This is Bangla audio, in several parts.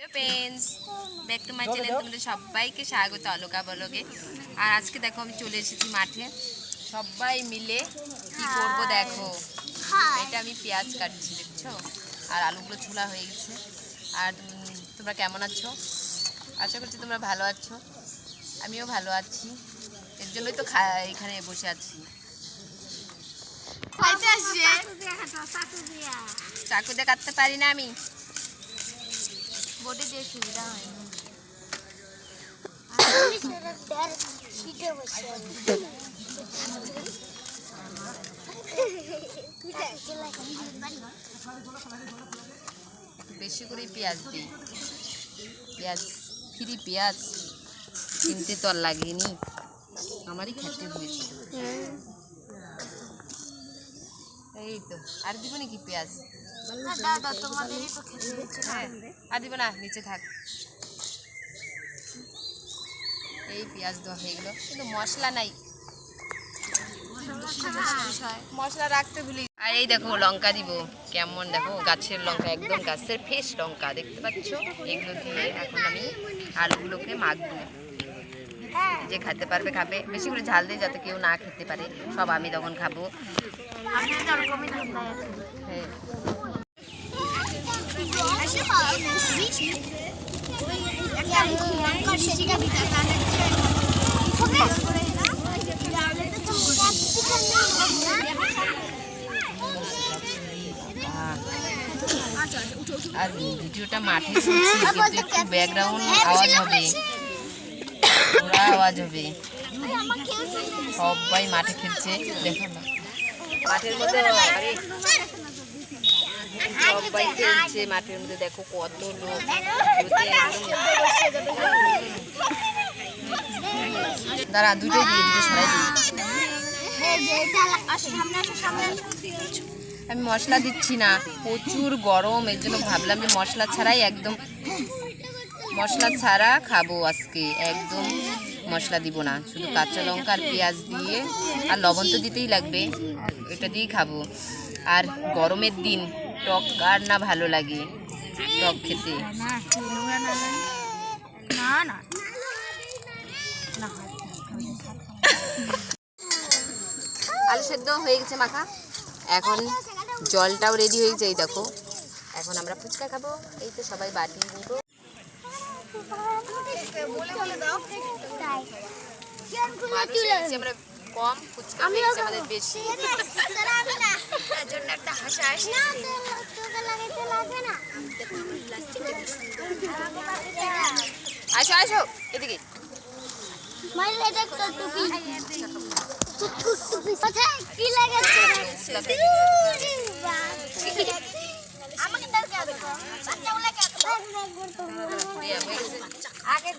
Friends back to my channel তোমাদের সবাইকে স্বাগত আলোকা বলকে আর আজকে দেখো আমি চলে এসেছি মাঠে। সবাই মিলে কি করব দেখো। এটা আমি পেঁয়াজ কাটছি দেখছ? আর আলুগুলো ছোলা হয়ে গেছে। আর তোমরা কেমন আছো? আশা করছি তোমরা ভালো আছো। আমিও ভালো আছি। এর জন্যই তো এখানে বসে আছি। চাকু দিয়ে কাটতে পারি না আমি? বডি দিয়ে সুবিধা হয় বেশি করে পেঁয়াজ দিই। পেঁয়াজ ফ্রি পেঁয়াজ কিনতে তো আর লাগেনি। আমারই খেতে হয়েছে। এই তো আর দিব নাকি পেঁয়াজ? না নিচে থাক এই পেঁয়াজ দেওয়া হয়ে গেলো কিন্তু মশলা নাই মশলা রাখতে ভুলি আর এই দেখো লঙ্কা দিব কেমন দেখো গাছের লঙ্কা একদম গাছের ফ্রেশ লঙ্কা দেখতে পাচ্ছ এগুলো দিয়ে এখন আমি আলুগুলোকে মাখবো যে খেতে পারবে খাবে বেশি করে ঝাল দিয়ে যাতে কেউ না খেতে পারে সব আমি তখন খাব আর ভিডিওটা মাঠে কিন্তু একটু ব্যাকগ্রাউন্ড আওয়াজ হবে। আওয়াজ হবে। সবাই মাঠে খেলছে। দেখো না। মাঠের মধ্যে সবাই খেলছে মাঠের মধ্যে দেখো কত লোক দাঁড়া দিয়ে দুটো সরাই আমি মশলা দিচ্ছি না প্রচুর গরম এর জন্য ভাবলাম যে মশলা ছাড়াই একদম মশলা ছাড়া খাব আজকে একদম মশলা দিব না শুধু কাঁচা লঙ্কা আর পেঁয়াজ দিয়ে আর লবণ তো দিতেই লাগবে এটা দিয়েই খাব। আর গরমের দিন টক আর না ভালো লাগে? টক খেতে। আলু সেদ্ধ হয়ে গেছে মাখা। এখন জলটাও রেডি হয়ে গেছে এই দেখো। এখন আমরা ফুচকা খাব। এই তো সবাই বাটি নিব। আমরা কম ফুচকা হয়েছে আমাদের বেশি। তার জন্য একটা হাসা আসো আসো এদিকে। কি লাগাচ্ছে আমাকে দরকার দিয়া হয়ে গেছে। আগে দেখ না দেখ না বস ওরা তো আগেই চলে গেছে গো নে,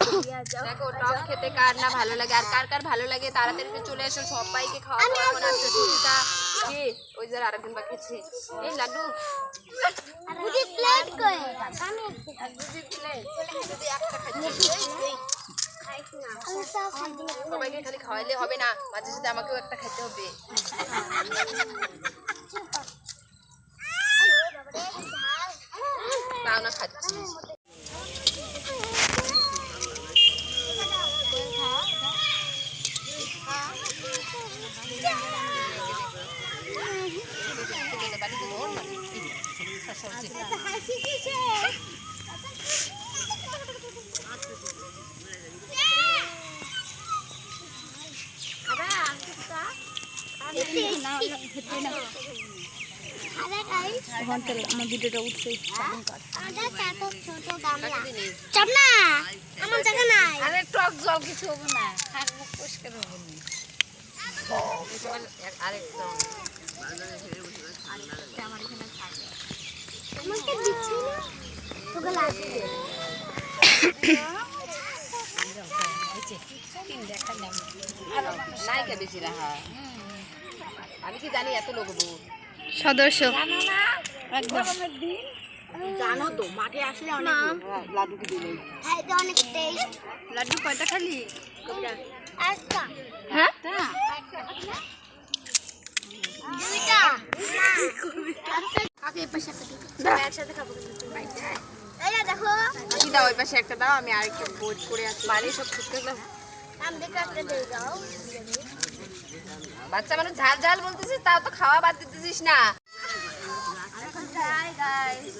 দেখো টক খেতে কার না ভালো লাগে আর কার কার ভালো লাগে তাড়াতাড়ি চলে এসো সবাইকে খাওয়াবো এখন আর সুচিতা কে? ওই যে আরেকজন বাকি আছে। এই লাড্ডু। প্লেট করে। আমি সবাইকে খালি খাওয়াইলে হবে না মাঝে সাথে আমাকেও একটা খেতে হবে তাও না খাচ্ছি বাড়িতে ধর না এই যে, শসা হচ্ছে। হাসি কিসে আমার ভিডিওটা উঠছে ছোট গামলা কাকে দিলি? চাপ না আমার জায়গা নাই আরে টক জল কিছু হবে না হাত মুখ পরিষ্কার হবে না আরেকটা আমাকে দিচ্ছি না আমি কি জানি এত লোক সদস্য। জানো না? গরমের দিন। জানো তো মাঠে আসলে অনেক লাড্ডু কি দিলে অনেক টেস্ট লাড্ডু কয়টা খালি? একটা। হ্যাঁ? দুইটা। পাশে একসাথে খাব এই না দেখো। কি দাও ওই পাশে একটা দাও আমি আরেকটা বোট করে আছি। মানে সব দাও। বাচ্চা মানুষ ঝাল ঝাল বলতেছিস তাও তো খাওয়া বাদ দিতেছিস না। এখন যাই গাইস